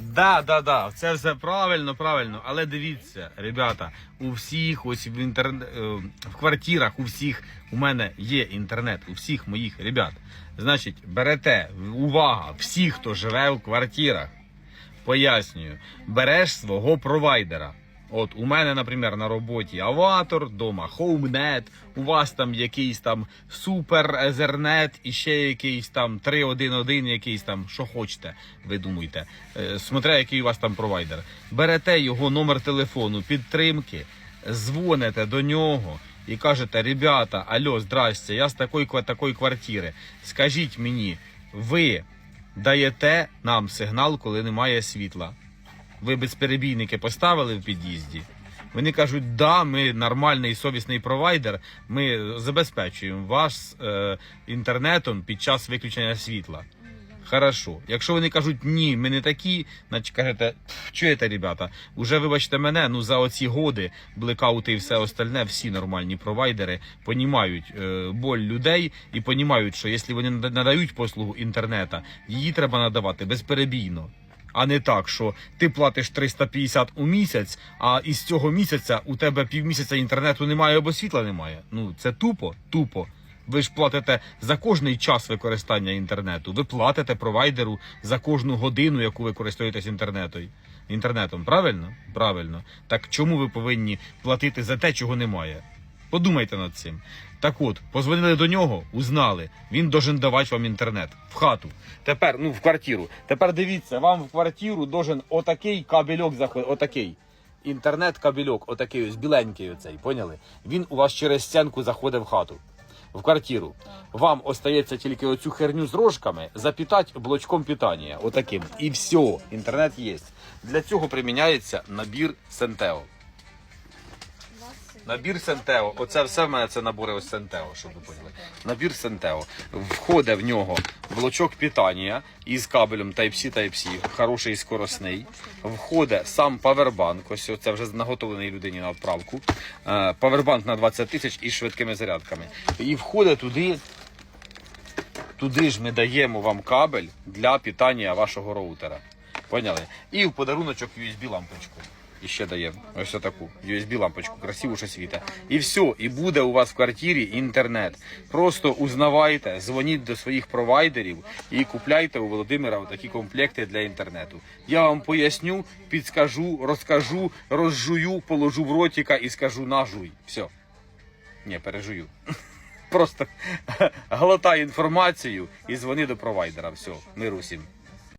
Да, да, да, це все правильно, правильно. Але дивіться, ребята, у всіх ось в інтернет в квартирах, у всіх у мене є інтернет, у всіх моїх ребят. Значить, берете увага, всі, хто живе в квартирах. Пояснюю, береш свого провайдера. От у мене, наприклад, на роботі Аватор, вдома HomeNet, у вас там якийсь там Супер Ethernet і ще якийсь там 311, якийсь там, що хочете, ви думаєте. Е, Смотря, який у вас там провайдер. Берете його номер телефону підтримки, дзвоните до нього і кажете: ребята, алло, здрасте, я з такої такої квартири. Скажіть мені, ви даєте нам сигнал, коли немає світла? Ви безперебійники поставили в під'їзді. Вони кажуть, да, ми нормальний совісний провайдер, ми забезпечуємо вас е, інтернетом під час виключення світла. Хорошо. Якщо вони кажуть ні, ми не такі, значить кажете, чуєте, ребята, уже вибачте мене, ну за оці годи, блекаути і все остальне, всі нормальні провайдери понімають е, боль людей і понімають, що якщо вони нада- надають послугу інтернета, її треба надавати безперебійно. А не так, що ти платиш 350 у місяць, а із цього місяця у тебе півмісяця інтернету немає або світла немає. Ну це тупо, тупо. Ви ж платите за кожний час використання інтернету. Ви платите провайдеру за кожну годину, яку ви користуєтесь інтернетом. Інтернетом, правильно? Правильно. Так чому ви повинні платити за те, чого немає? Подумайте над цим. Так от, позвонили до нього, узнали. Він должен давати вам інтернет в хату. Тепер, ну, в квартиру. Тепер дивіться, вам в квартиру должен отакий кабельок заходити. Отакий. Інтернет-кабельок, отакий ось біленький оцей, поняли? Він у вас через стінку заходить в хату. В квартиру. Вам остається тільки оцю херню з рожками запітати блочком питання. Отаким. І все, інтернет є. Для цього приміняється набір Сентео. Набір Сентео. Оце все в мене це набори ось Сентео, щоб ви поняли. Набір Сентео. Входить в нього блочок питання із кабелем Type-C Type-C, хороший і скоросний. Входить сам павербанк. Ось це вже наготовлений людині на відправку. Е, Павербанк на 20 тисяч із швидкими зарядками. І входить туди. Туди ж ми даємо вам кабель для питання вашого роутера. Поняли? І в подаруночок USB лампочку. І ще даємо ось таку USB лампочку, красиву що світа. І все, і буде у вас в квартирі інтернет. Просто узнавайте, дзвоніть до своїх провайдерів і купляйте у Володимира такі комплекти для інтернету. Я вам поясню, підскажу, розкажу, розжую, положу в ротика і скажу нажуй. Все. Ні, пережую. Просто глотай інформацію і дзвони до провайдера. Все, миру всім.